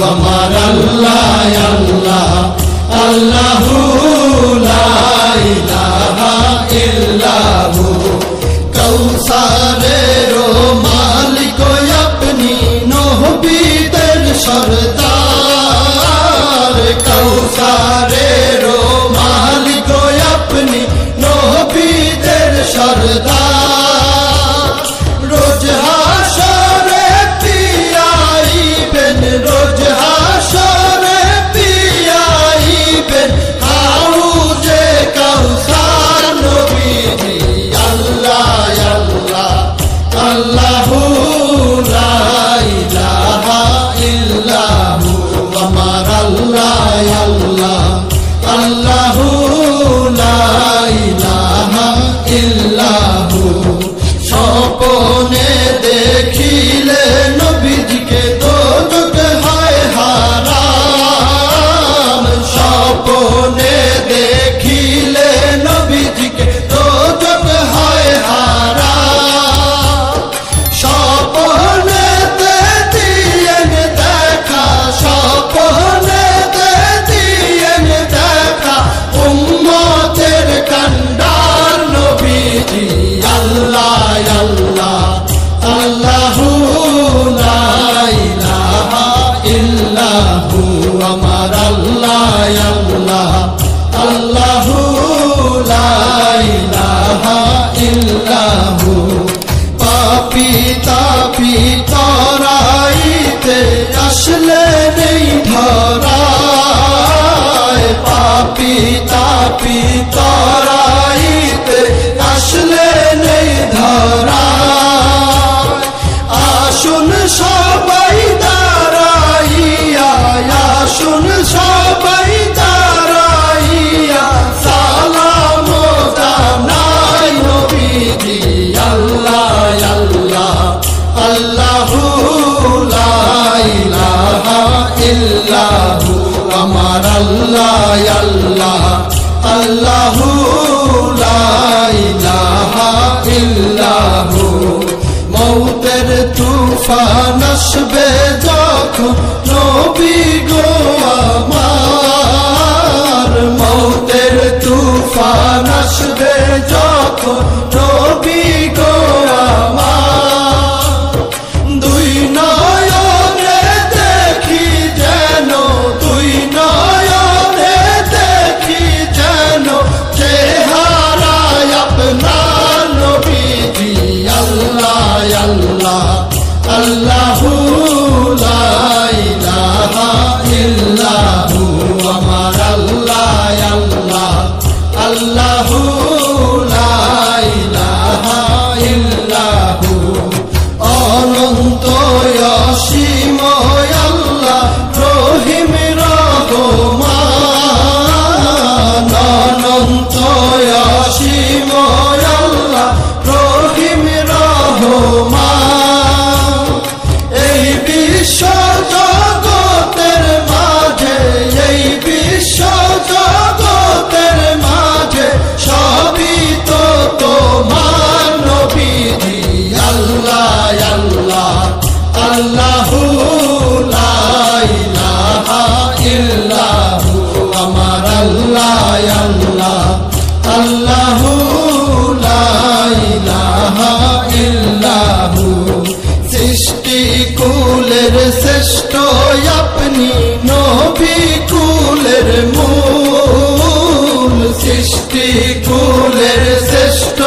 আমার আল্লাহ আল্লাহ, আল্লাহু ইল্লাহু। কৌসারের মালিক আপনি নহবীদের সরদার। কৌসারের মালিক আপনি নহবীদের সরদার। আমার আল্লাহ আল্লাহ আল্লাহু ইল্লাহু। পাপি তাপি তরাইতে আসলে নেই ধরায়। পাপি তাপি তরাইতে আল্লাহু লা ইলাহা ইল্লাহু। মউতের তুফান আসবে যখন সৃষ্টি কুলের শ্রেষ্ঠ